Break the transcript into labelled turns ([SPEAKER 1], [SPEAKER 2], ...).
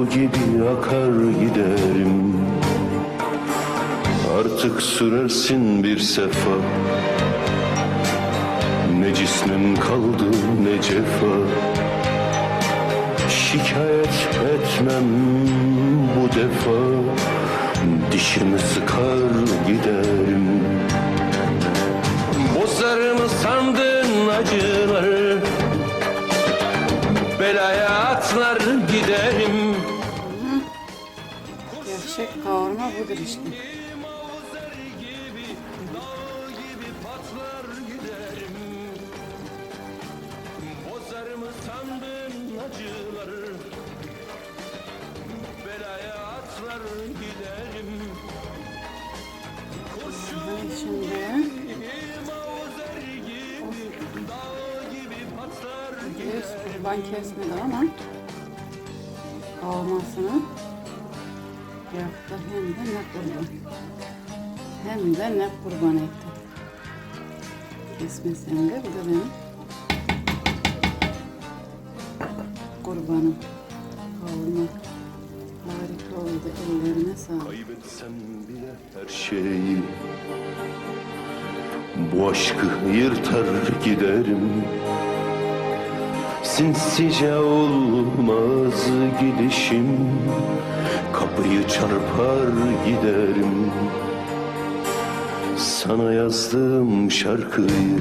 [SPEAKER 1] Su gibi akar giderim. Artık sürersin bir sefa. Ne cismim kaldı ne cefa. Şikayet etmem bu defa. Dişimi sıkar giderim. Bozarımı sandın acıları. Belaya
[SPEAKER 2] Gerçek kavurma budur işte. Kurban kesmedi ama kavurmasını yaptı hem de ne kurban. Hem de ne kurban etti. Kesmesem de bu da benim kurbanım. Kavurma harika oldu. Ellerine sağlık.
[SPEAKER 1] Kaybetsem bile her şeyi Bu aşkı yırtar giderim Sinsice olmaz gidişim Kapıyı çarpar giderim. Sana yazdığım şarkıyı